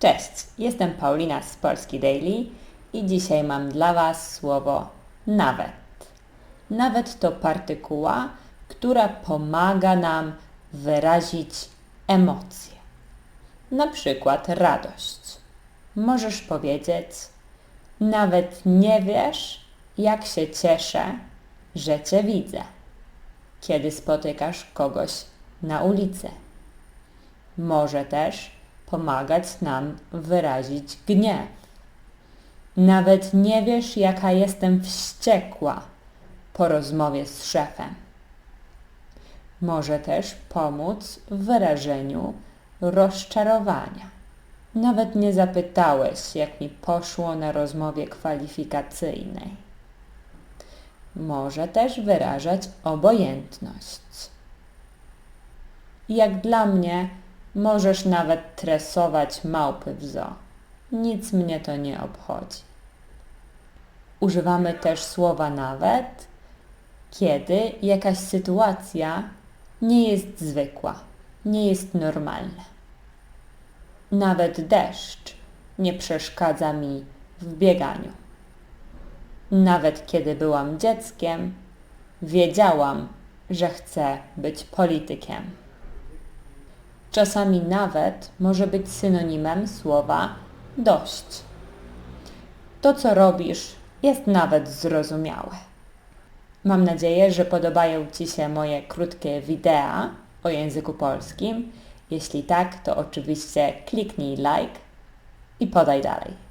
Cześć, jestem Paulina z Polski Daily i dzisiaj mam dla Was słowo nawet. Nawet to partykuła, która pomaga nam wyrazić emocje. Na przykład radość. Możesz powiedzieć: Nawet nie wiesz, jak się cieszę, że Cię widzę, kiedy spotykasz kogoś na ulicy. Może też pomagać nam wyrazić gniew. Nawet nie wiesz, jaka jestem wściekła po rozmowie z szefem. Może też pomóc w wyrażeniu rozczarowania. Nawet nie zapytałeś, jak mi poszło na rozmowie kwalifikacyjnej. Może też wyrażać obojętność. Jak dla mnie, możesz nawet tresować małpy w zoo. Nic mnie to nie obchodzi. Używamy też słowa nawet, kiedy jakaś sytuacja nie jest zwykła, nie jest normalna. Nawet deszcz nie przeszkadza mi w bieganiu. Nawet kiedy byłam dzieckiem, wiedziałam, że chcę być politykiem. Czasami nawet może być synonimem słowa dość. To, co robisz, jest nawet zrozumiałe. Mam nadzieję, że podobają Ci się moje krótkie wideo o języku polskim. Jeśli tak, to oczywiście kliknij like i podaj dalej.